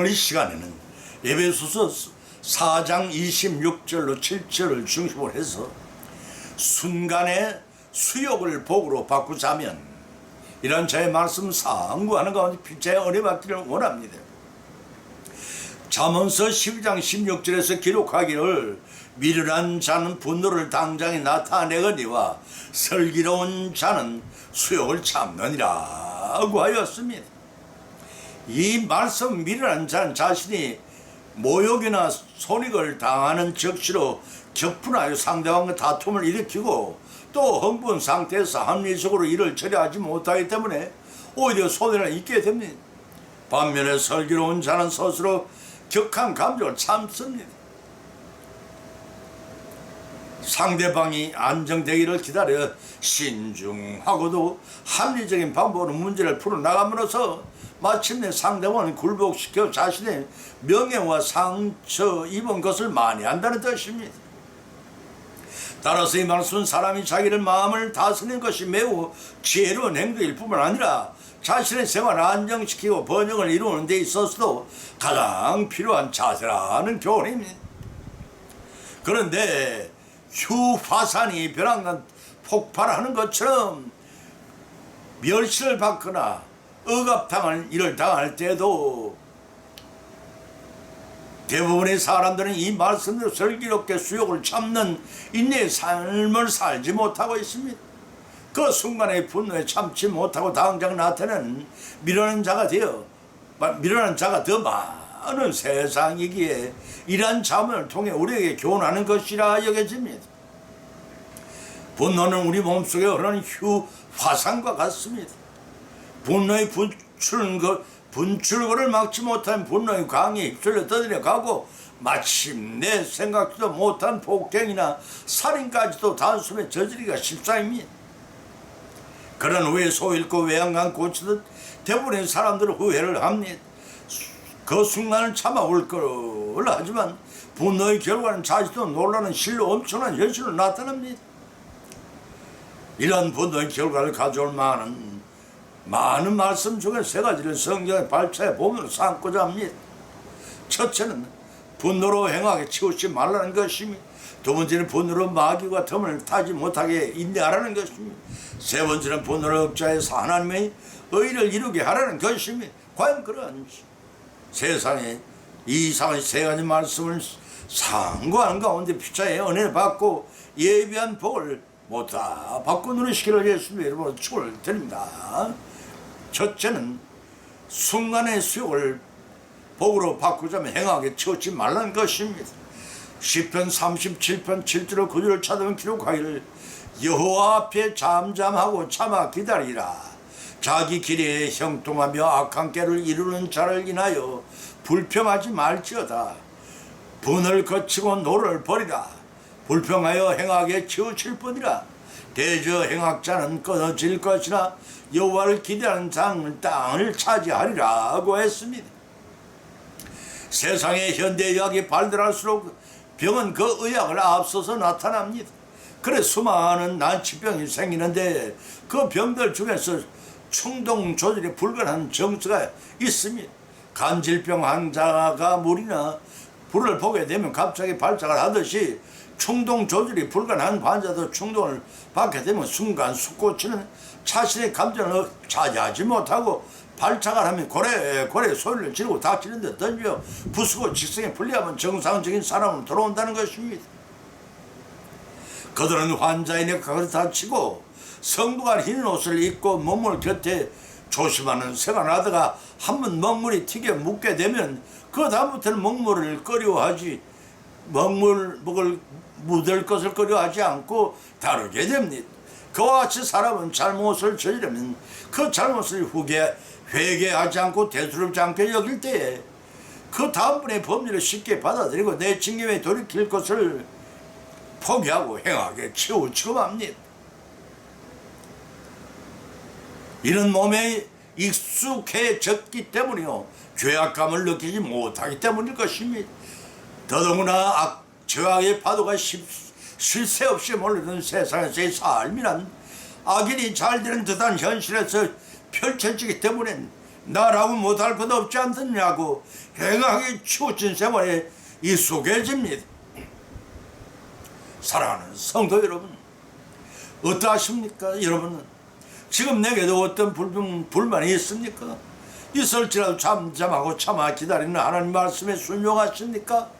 오늘 이 시간에는 에베소서 4장 26절로 7절을 중심으로 해서 순간의 수욕을 복으로 바꾸자면 이런 저의 말씀 상구하는 가운데 빛의 은혜 받기를 원합니다. 잠언서 12장 16절에서 기록하기를 미련한 자는 분노를 당장에 나타내거니와 슬기로운 자는 수욕을 참느니라고 하였습니다. 이 말씀 미련한 자는 자신이 모욕이나 손익을 당하는 적시로 격분하여 상대방과 다툼을 일으키고 또 흥분 상태에서 합리적으로 일을 처리하지 못하기 때문에 오히려 손해를 입게 됩니다. 반면에 슬기로운 자는 스스로 격한 감정을 참습니다. 상대방이 안정되기를 기다려 신중하고도 합리적인 방법으로 문제를 풀어나감으로써 마침내 상대방을 굴복시켜 자신의 명예와 상처 입은 것을 만회한다는 뜻입니다. 따라서 이 말씀은 사람이 자기를 마음을 다스리는 것이 매우 지혜로운 행동일 뿐만 아니라 자신의 생활을 안정시키고 번영을 이루는 데 있어서도 가장 필요한 자세라는 교훈입니다. 그런데 휴화산이 벼랑간 폭발하는 것처럼 멸시를 받거나 억압당할 일을 당할 때도 대부분의 사람들은 이 말씀대로 슬기롭게 수욕을 참는 인내의 삶을 살지 못하고 있습니다. 그 순간의 분노에 참지 못하고 당장 나타나는 미련한 자가 되어 미련한 자가 더 많은 세상이기에 이러한 자문을 통해 우리에게 교훈하는 것이라 여겨집니다. 분노는 우리 몸속에 흐르는 휴 화산과 같습니다. 분노의 분출거, 분출거를 막지 못한 분노의 강에 휩쓸려 떠들려 가고 마침내 생각지도 못한 폭행이나 살인까지도 단숨에 저지르기가 십상입니다. 그런 후에 소 잃고 외양간 고치듯 대부분의 사람들은 후회를 합니다. 그 순간을 참아올 걸 하지만 분노의 결과는 자기도 놀라는 실로 엄청난 현실로 나타납니다. 이러한 분노의 결과를 가져올 많은 많은 말씀 중에 세 가지를 성경의 발차에 보면 삼고자 합니다. 첫째는 분노로 행하게 치우지 말라는 것이며 두 번째는 분노로 마귀와 틈을 타지 못하게 인내하라는 것입니다. 세 번째는 분노를 억제해서 하나님의 의를 이루게 하라는 것이며 과연 그러한 세상에 이 이상한 세 가지 말씀을 상고하는 가운데 피차의 은혜를 받고 예비한 복을 모두 다 받고 누리시기를 예수님의 이름으로 축을 드립니다. 첫째는 순간의 수욕을 복으로 바꾸자면 행하게 치우지 말라는 것입니다. 시편 37편 7절로 9절을 찾아보면 기록하기를 여호와 앞에 잠잠하고 참아 기다리라. 자기 길에 형통하며 악한 깨를 이루는 자를 인하여 불평하지 말지어다. 분을 거치고 노를 버리라. 불평하여 행하게 치우칠 뿐이라. 대저 행악자는 끊어질 것이나 여호와를 기대하는 장은 땅을 차지하리라고 했습니다. 세상의 현대의학이 발달할수록 병은 그 의학을 앞서서 나타납니다. 그래 수많은 난치병이 생기는데 그 병들 중에서 충동 조절이 불가능한 정서가 있습니다. 간질병 환자가 물이나 불을 보게 되면 갑자기 발작을 하듯이 충동 조절이 불가능한 환자도 충동을 받게 되면 순간 솟구치는 자신의 감정을 차지하지 못하고 발작을 하면 고래 고래 소리를 지르고 닥치는 데 던져 부수고 직성에 불리하면 정상적인 사람으로 돌아온다는 것입니다. 그들은 환자의 내각을 다치고 성도가 흰 옷을 입고 몸을 곁에 조심하는 생활을 하다가 한 번 먹물이 튀겨 묻게 되면 그 다음부터는 먹물을 꺼려하지 먹물 먹을 묻을 것을 꺼려하지 않고 다루게 됩니다. 그와 같이 사람은 잘못을 저지르면 그 잘못을 후계 회개하지 않고 대수롭지 않게 여길 때에 그 다음번에 법률을 쉽게 받아들이고 내 직념에 돌이킬 것을 포기하고 행하게 치우치고 맙니다. 이런 몸에 익숙해졌기 때문이요. 죄악감을 느끼지 못하기 때문일 것입니다. 더더구나 악, 죄악의 파도가 쉴 새 없이 몰리는 세상에서의 삶이란 악인이 잘 되는 듯한 현실에서 펼쳐지기 때문에 나라고 못할 것 없지 않느냐고 행하게 치우친 생활에 익숙해집니다. 사랑하는 성도 여러분, 어떠하십니까? 여러분은 지금 내게도 어떤 불평, 불만이 있습니까? 있을지라도 잠잠하고 참아 기다리는 하나님 말씀에 순종하십니까?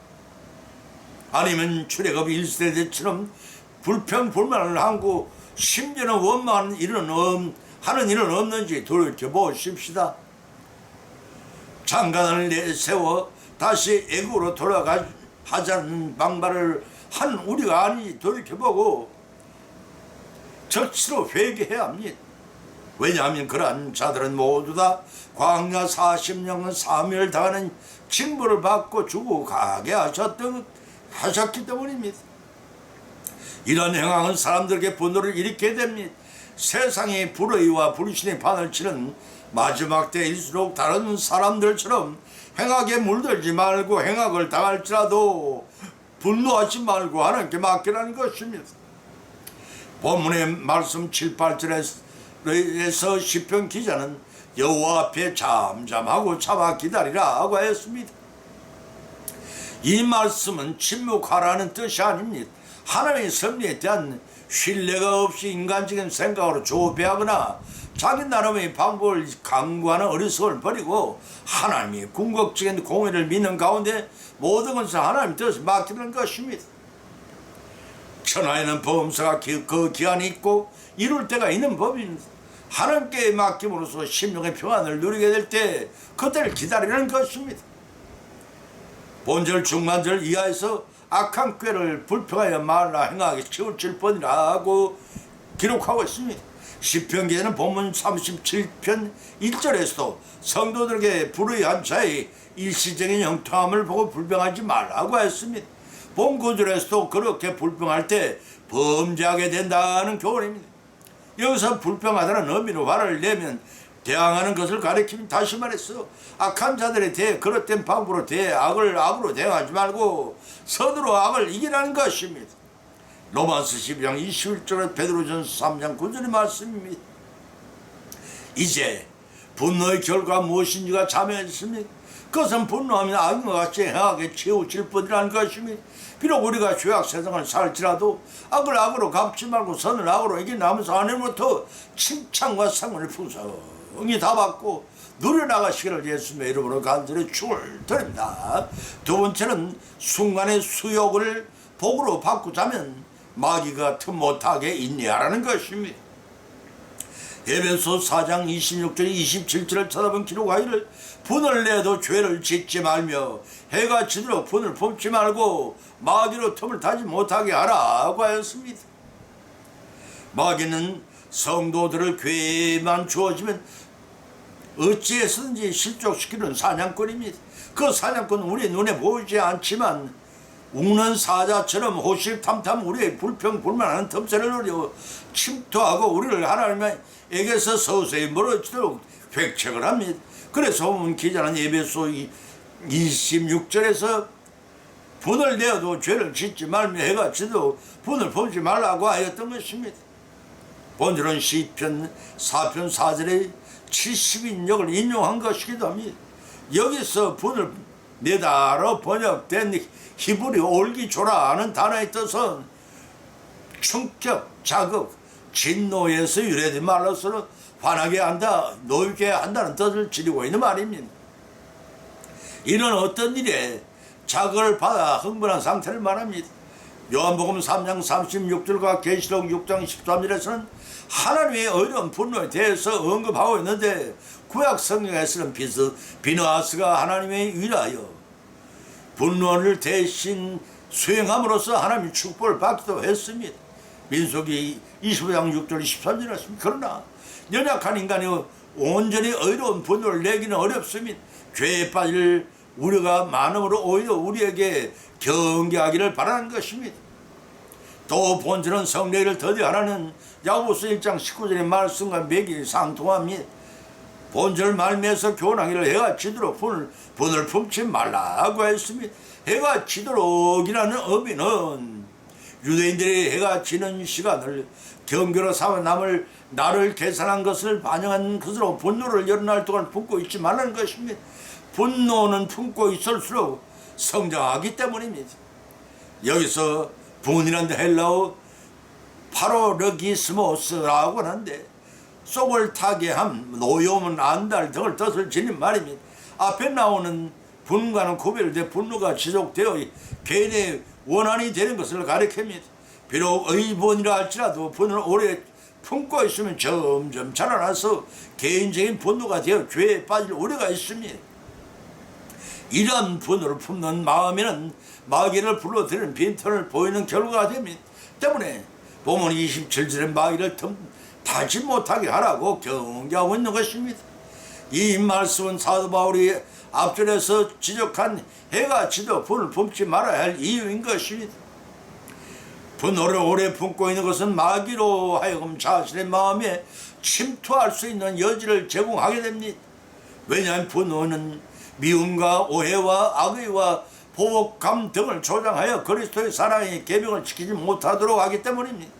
아니면 출애굽 1세대처럼 불평 불만을 하고 심지어는 원망하는 일은 없, 하는 일은 없는지 돌이켜보십시다. 장관을 내세워 다시 애국으로 돌아가 하자는 방발을 한 우리가 아니 돌이켜보고 적시로 회개해야 합니다. 왜냐하면 그러한 자들은 모두 다 광야 40년 사멸 당하는 징벌을 받고 주고 가게 하셨던 하셨기 때문입니다. 이런 행황은 사람들에게 분노를 일으키게 됩니다. 세상이 불의와 불신의 판을 치는 마지막 때일수록 다른 사람들처럼 행악에 물들지 말고 행악을 당할지라도 분노하지 말고 하나님께 맡기라는 것입니다. 본문의 말씀 7, 8절에서 시편 기자는 여호와 앞에 잠잠하고 참아 기다리라고 하였습니다. 이 말씀은 침묵하라는 뜻이 아닙니다. 하나님의 섭리에 대한 신뢰가 없이 인간적인 생각으로 조배하거나 자기 나름의 방법을 강구하는 어리석을 버리고 하나님의 궁극적인 공의를 믿는 가운데 모든 것을 하나님 뜻에 맡기는 것입니다. 천하에는 범사가 기, 그 기한이 있고 이룰 때가 있는 법입니다. 하나님께 맡김으로써 심령의 평안을 누리게 될 때 그때를 기다리는 것입니다. 본절 중간절 이하에서 악한 꾀를 불평하여 말라 행하게 치우칠 뻔이라고 기록하고 있습니다. 시편기에는 본문 37편 1절에서도 성도들에게 불의한 자의 일시적인 영통함을 보고 불평하지 말라고 했습니다. 본 구절에서도 그렇게 불평할 때 범죄하게 된다는 교훈입니다. 여기서 불평하다는 의미로 화를 내면 대항하는 것을 가리키면 다시 말해서 악한 자들에 대해 그릇된 방법으로 대해 악을 악으로 대응하지 말고 선으로 악을 이기라는 것입니다. 로마서 12장 21절에 베드로전서 3장 9절의 말씀입니다. 이제 분노의 결과 무엇인지가 자명했습니다. 그것은 분노하면 악인과 같이 행하게 치우칠 뿐이라는 것입니다. 비록 우리가 죄악 세상을 살지라도 악을 악으로 갚지 말고 선을 악으로 이겨나면서 하나님부터 칭찬과 상을 풍성 히다 받고 누려나가시기를 예수님의 이름으로 간절히 축을 드립니다. 두 번째는 순간의 수욕을 복으로 바꾸자면 마귀가 틈 못하게 인내하라는 것입니다. 에베소 4장 26절 27절을 쳐다본 기록하기를 분을 내도 죄를 짓지 말며 해가 지도록 분을 품지 말고 마귀로 틈을 타지 못하게 하라고 하였습니다. 마귀는 성도들을 괴만 주어지면 어찌해서든지 실족시키는 사냥꾼입니다. 그 사냥꾼은 우리 눈에 보이지 않지만 우는 사자처럼 호실탐탐 우리의 불평불만하는 틈새를 노려 침투하고 우리를 하나님에게서 서서히 멀어지도록 획책을 합니다. 그래서 오늘 기자는 예배소 26절에서 분을 내어도 죄를 짓지 말며 해가 지도 분을 보지 말라고 하였던 것입니다. 본절은 시편 4편 4절에 70인역을 인용한 것이기도 합니다. 여기서 분을 내다로 번역된 히브리 올기조라는 단어의 뜻은 충격, 자극, 진노에서 유래된 말로서는 화나게 한다, 놀게 한다는 뜻을 지니고 있는 말입니다. 이는 어떤 일에 자극을 받아 흥분한 상태를 말합니다. 요한복음 3장 36절과 계시록 6장 13절에서는 하나님의 어려운 분노에 대해서 언급하고 있는데 구약 성경에서는 비스, 비너아스가 하나님의 위하여 분노를 대신 수행함으로써 하나님의 축복을 받기도 했습니다. 민속이 25장 6절 13절 했습니다. 그러나 연약한 인간이 온전히 의로운 분노를 내기는 어렵습니다. 죄에 빠질 우려가 많음으로 오히려 우리에게 경계하기를 바라는 것입니다. 또 본질은 성례를 더디하라는 야고보서 1장 19절의 말씀과 맥이 상통합니다. 본절 말미에서 교훈하기를 해가 지도록 분을, 분을 품지 말라고 했습니다. 해가 지도록이라는 의미는 유대인들이 해가 지는 시간을 경계로 삼아 남을 나를 계산한 것을 반영한 것으로 분노를 여러 날 동안 품고 있지 말라는 것입니다. 분노는 품고 있을수록 성장하기 때문입니다. 여기서 분이란 헬라어 파로르기스모스라고 하는데 속을 타게 함, 노여움은 안달 등을 뜻을 지닌 말입니다. 앞에 나오는 분과는 구별돼 분노가 지속되어 개인의 원한이 되는 것을 가리킵니다. 비록 의분이라 할지라도 분을 오래 품고 있으면 점점 자라나서 개인적인 분노가 되어 죄에 빠질 우려가 있습니다. 이러한 분노를 품는 마음에는 마귀를 불러들이는 빈틈을 보이는 결과가 됩니다. 때문에 보면 27절에 마귀를 틈 타지 못하게 하라고 경계하고 있는 것입니다. 이 말씀은 사도 바울이 앞전에서 지적한 해가 지도 분을 품지 말아야 할 이유인 것입니다. 분노를 오래 품고 있는 것은 마귀로 하여금 자신의 마음에 침투할 수 있는 여지를 제공하게 됩니다. 왜냐하면 분노는 미움과 오해와 악의와 보복감 등을 조장하여 그리스도의 사랑의 계명을 지키지 못하도록 하기 때문입니다.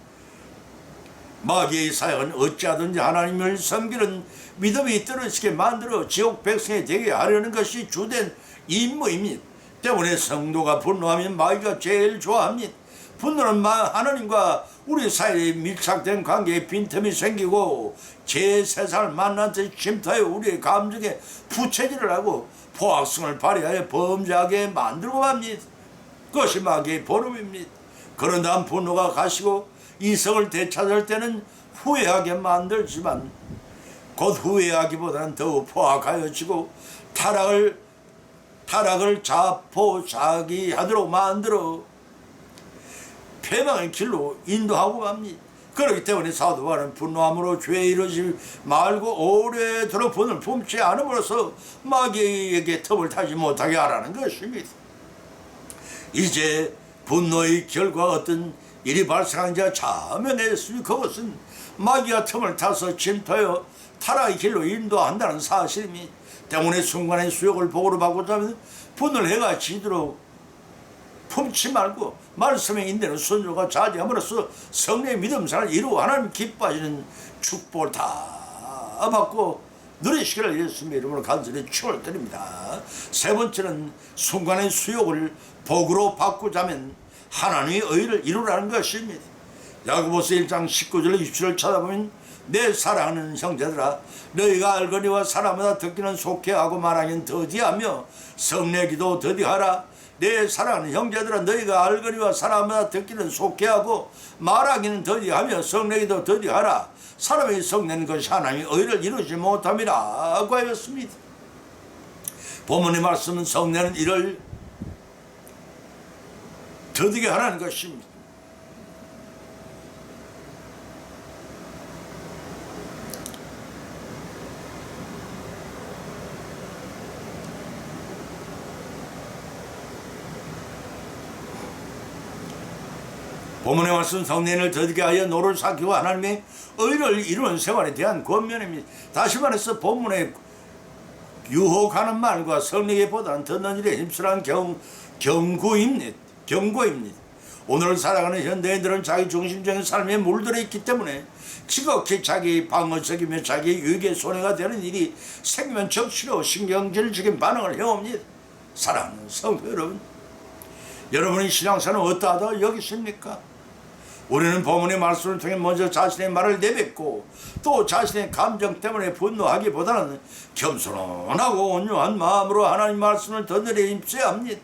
마귀의 사역은 어찌하든지 하나님을 섬기는 믿음이 떨어지게 만들어 지옥 백성이 되게 하려는 것이 주된 임무입니다. 때문에 성도가 분노하면 마귀가 제일 좋아합니다. 분노는 마- 하나님과 우리 사이에 밀착된 관계에 빈틈이 생기고 제 세상을 만난 듯 침투하여 우리의 감정에 부채질을 하고 포악성을 발휘하여 범죄하게 만들고 맙니다. 그것이 마귀의 보름입니다. 그런 다음 분노가 가시고 이성을 되찾을 때는 후회하게 만들지만 곧 후회하기보다는 더욱 포악하여지고 타락을 타락을 자포자기하도록 만들어 패망의 길로 인도하고 갑니다. 그렇기 때문에 사도 바울은 분노함으로 죄에 이르지 말고 오래도록 분을 품지 않음으로써 마귀에게 틈을 타지 못하게 하라는 것입니다. 이제 분노의 결과 어떤 일이 발생한지 자명했으니 그것은 마귀가 틈을 타서 침투하여 타락의 길로 인도한다는 사실이니 때문에 순간의 수욕을 복으로 바꾸자 하면 분을 해가 지도록 품지 말고 말씀의 인대는 순조가 자제함으로써 성령의 믿음 사를 이루어 하나님 기뻐하시는 축복을 다 받고 누리시기를 예수님의 이름으로 간절히 축원드립니다. 세 번째는 순간의 수욕을 복으로 바꾸자면 하나님의 의를 이루라는 것입니다. 야고보서 1장 19절 20절을 찾아보면 내 사랑하는 형제들아 너희가 알거니와 사람마다 듣기는 속해하고 말하기는 더디하며 성내기도 더디하라 내 사랑하는 형제들아 너희가 알거니와 사람마다 듣기는 속해하고 말하기는 더디하며 성내기도 더디하라. 사람이 성내는 것이 하나님의 의를 이루지 못함이라. 고 하였습니다. 본문의 말씀은 성내는 이를 더디게 하라는 것입니다 본문의 말씀 성년을 더디게 하여 노를 삭히고 하나님의 의를 이루는 생활에 대한 권면입니다. 다시 말해서 본문의 유혹하는 말과 성령에보다는 듣는 일에 힘쓰라는 경, 경고입니다. 경고입니다. 오늘 살아가는 현대인들은 자기 중심적인 삶에 물들어 있기 때문에 지극히 자기 방어적이며 자기 유익에 손해가 되는 일이 생기면 적시로 신경질적인 반응을 해옵니다. 사랑하는 성도 여러분, 여러분의 신앙생활은 어떠하다 여기십니까? 우리는 본문의 말씀을 통해 먼저 자신의 말을 내뱉고 또 자신의 감정 때문에 분노하기보다는 겸손하고 온유한 마음으로 하나님 말씀을 듣느려 힘써야 합니다.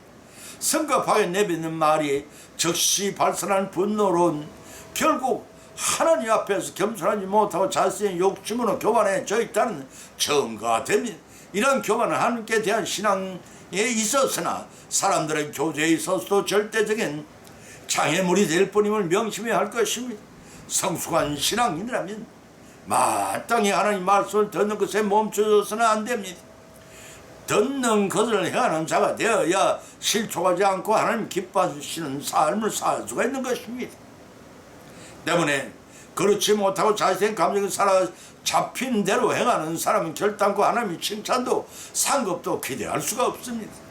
성급하게 내뱉는 말이 즉시 발산한 분노론 결국 하나님 앞에서 겸손하지 못하고 자신의 욕심으로 교만해져 있다는 증거가 됩니다. 이런 교만은 하나님께 대한 신앙에 있었으나 사람들의 교제에 있어서도 절대적인 장애물이 될 뿐임을 명심해야 할 것입니다. 성숙한 신앙인이라면 마땅히 하나님 말씀을 듣는 것에 멈춰서는 안 됩니다. 듣는 것을 행하는 자가 되어야 실족하지 않고 하나님 기뻐하시는 삶을 살 수가 있는 것입니다. 때문에 그렇지 못하고 자신의 감정에 살아 잡힌 대로 행하는 사람은 결단코 하나님의 칭찬도 상급도 기대할 수가 없습니다.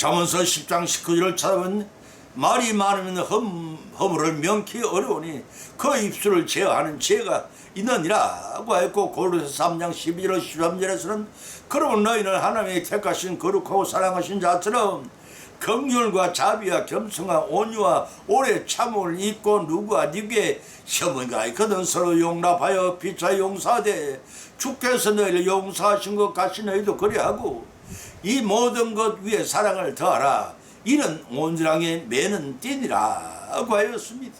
잠언서 10장 19절을 찾아보면 말이 많으면 험, 허물을 명키 어려우니 그 입술을 제어하는 죄가 있느니라고 했고 골로새 3장 12절 13절에서는 그러면 너희는 하나님의 택하신 거룩하고 사랑하신 자처럼 긍휼과 자비와 겸손과 온유와 오래 참음을 잊고 누구와 네게 시험은가 있거든 서로 용납하여 피차 용사되 주께서 너희를 용서하신 것 같이 너희도 그리하고 이 모든 것 위에 사랑을 더하라 이는 온전하게 매는 띠니라고 하였습니다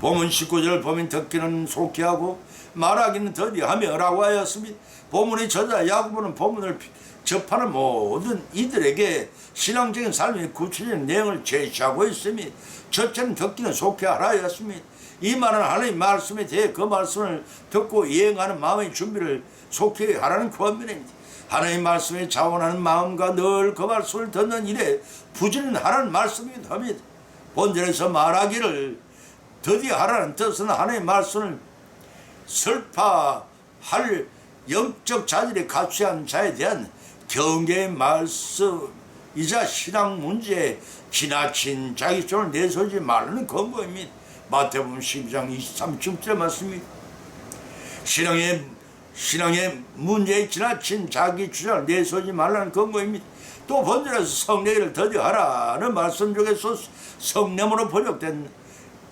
보문 19절 보면 듣기는 속히 하고 말하기는 더디하며 라고 하였습니다. 보문의 저자 야구보는 보문을 피- 접하는 모든 이들에게 신앙적인 삶의 구체적인 내용을 제시하고 있으니 첫째는 듣기는 속히 하라 하였습니다. 이 말은 하나님 말씀에 대해 그 말씀을 듣고 이행하는 마음의 준비를 속히 하라는 권면입니다. 하나님 말씀에 자원하는 마음과 늘 그 말씀을 듣는 일에 부지런하라는 말씀이기도 합니다. 본절에서 말하기를 드디어 하라는 뜻은 하나님의 말씀을 설파할 영적 자질이 갖추한 자에 대한 경계의 말씀이자 신앙 문제에 지나친 자기 주장을 내세우지 말라는 권고입니다. 마태복음 12장 23절의 말씀입니다. 신앙의 신앙의 문제에 지나친 자기 주장을 내세우지 말라는 권고입니다. 또 본절에서 성례를 더디하라는 말씀 중에서 성례으로 번역된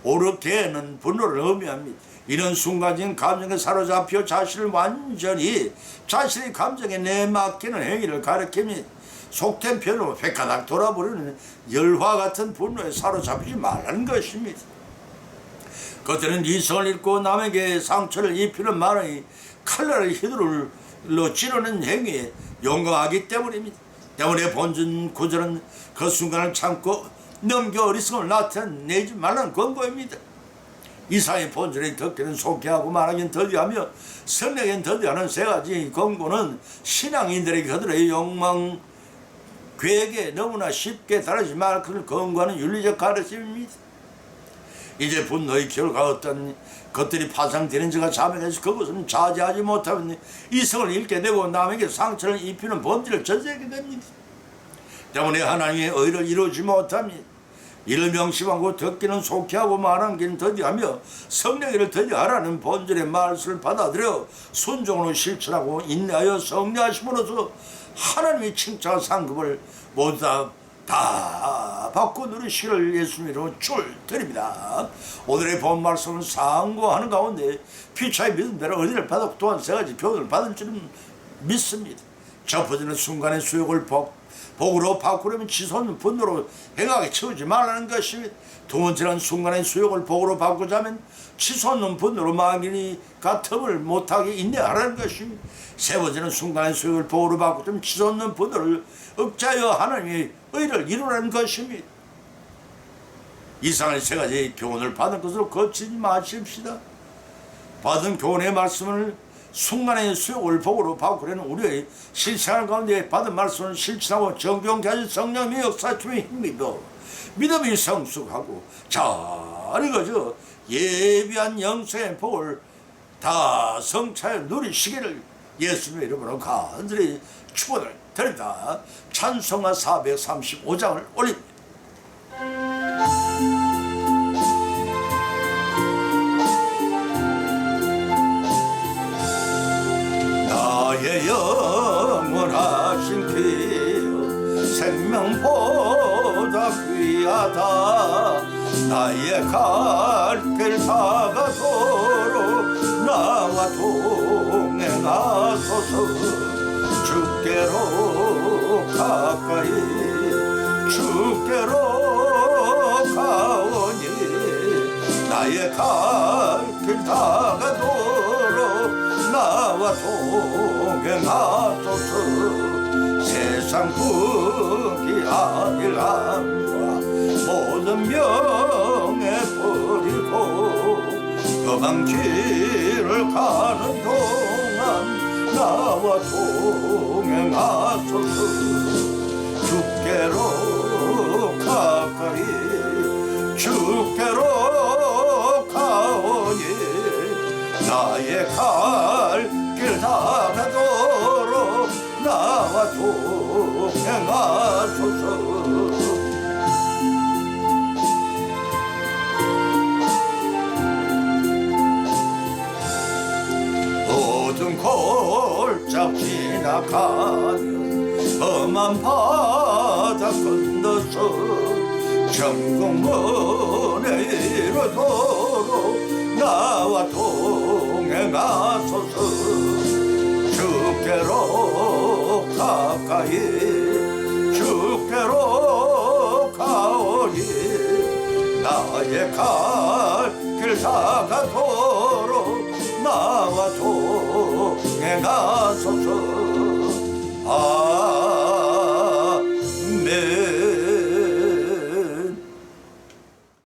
오르게는 분노를 의미합니다. 이런 순간적인 감정에 사로잡혀 자신을 완전히 자신의 감정에 내맡기는 행위를 가리킵니다. 속된 편으로 백가닥 돌아버리는 열화 같은 분노에 사로잡히지 말라는 것입니다. 그들은 이성을 잃고 남에게 상처를 입히는 말의 칼날을 휘두르로 찌르는 행위에 용감하기 때문입니다. 때문에 본전 구절은 그 순간을 참고 넘겨 어리석음을 나타내지 말라는 권고입니다. 이사의 본전에 듣기는 속해하고 말하긴 더디하며 성내긴 더디하는 세 가지 권고는 신앙인들에게 그들의 욕망 계획에 너무나 쉽게 달하지 말 그를 권고하는 윤리적 가르침입니다. 이제 분노의 결과 어떤 것들이 파상되는지가 자명해서 그것은 자제하지 못하면 이성을 잃게 되고 남에게 상처를 입히는 범죄를 저지르게 됩니다. 때문에 하나님의 의를 이루지 못합니다. 이를 명심하고 듣기는 속히 하고 말하기는 더디하며 성령이를 더디하라는 본절의 말씀을 받아들여 순종으로 실천하고 인내하여 성례하심으로써 하나님의 칭찬 상급을 모두 다, 다 받고 누리시기를 예수님으로 줄드립니다. 오늘의 본 말씀을 상고하는 가운데 피차의 믿음대로 은혜를 받았고 또한 세 가지 교훈을 받은 줄은 믿습니다. 접어지는 순간의 수욕을 복, 복으로 바꾸려면 지손 분노로 행하게 채우지 말라는 것입니다. 두 번째는 순간의 수욕을 복으로 바꾸자면 치솟는 분노로 망인이 같음을 못하게 인내하라는 것입니다. 세 번째는 순간의 수욕을 복으로 바꾸자면 치솟는 분노를 억자여 하나님의 의를 이루라는 것입니다. 이상의 세 가지 교훈을 받은 것으로 거치지 마십시다. 받은 교훈의 말씀을 순간의 수욕을 복으로 바꾸려는 우리의 실생활 가운데 받은 말씀을 실천하고 정경케 하신 성령의 역사춤의 힘입어 믿음이 성숙하고 잘 이거죠 예비한 영생의 복을 다 성차에 누리시기를 예수님의 이름으로 간절히 축원을 드립니다. 찬송가 435장을 올립니다. 나의 영원하신 귀여 생명보다 귀하다 나의 갈길 다가도록 나와 동행하소서 주께로 가까이 주께로 가오니 나의 갈길 다가도록 나와 동행하소서 세상 부귀 아니란 명예 버리고 험한 길을 가는 동안 나와 동행하소서 주께로 가까이 주께로 가오니 나의 갈길 다가도록 나와 동행하소서 지나가면 험한 바다 건너서 정공문에 이르도록 나와 동행하소서 주께로 가까이 주께로 가오니 나의 갈 길 다가도록 나와 동 내가 서서 아